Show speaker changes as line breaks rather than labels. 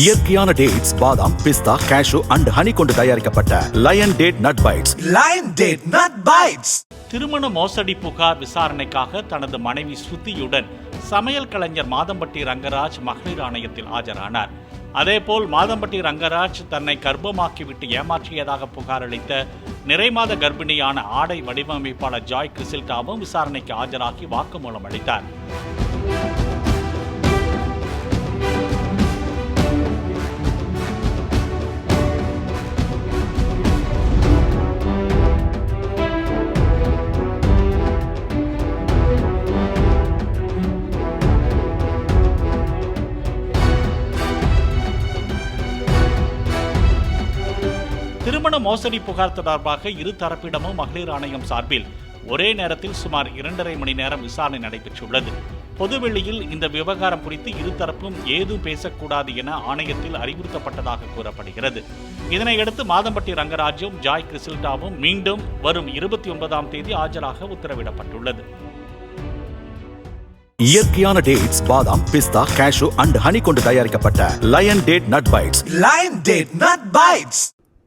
இயற்கையான டேட்ஸ் பாதாம் பிஸ்தா cash and honey கொண்டு தயாரிக்கப்பட்ட Lion date nut bites
Lion Date Nut Bites.
திருமண மோசடி புகார் விசாரணைக்காக தனது மனைவி ஸ்ருதியுடன் சமையல் கலைஞர் மாதம்பட்டி ரங்கராஜ் மகளிர் ஆணையத்தில் ஆஜரானார். அதேபோல் மாதம்பட்டி ரங்கராஜ் தன்னை கர்ப்பமாக்கிவிட்டு ஏமாற்றியதாக புகார் அளித்த நிறைமாத கர்ப்பிணியான ஆடை வடிவமைப்பாளர் ஜாய் கிறிசில்டாவும் விசாரணைக்கு ஆஜராகி வாக்குமூலம் அளித்தார். திருமண மோசடி புகார் தொடர்பாக இரு தரப்பிடமும் மகளிர் ஆணையம் சார்பில் ஒரே நேரத்தில் சுமார் இரண்டரை மணி நேரம் விசாரணை நடைபெற்றுள்ளது. பொதுவெளியில் இந்த விவகாரம் குறித்து இருதரப்பும் ஏதும் பேசக்கூடாது என ஆணையத்தில் அறிவுறுத்தப்பட்டதாக கூறப்படுகிறது. இதனையடுத்து மாதம்பட்டி ரங்கராஜும் ஜாய் கிறிசில்டாவும் மீண்டும் வரும் இருபத்தி ஒன்பதாம் தேதி ஆஜராக உத்தரவிடப்பட்டுள்ளது.
இயற்கையான டேட்ஸ் பாதாம் பிஸ்தா கேஷு அண்ட் ஹனி கொண்டு தயாரிக்கப்பட்ட Lion date nut bites
Lion Date Nut Bites.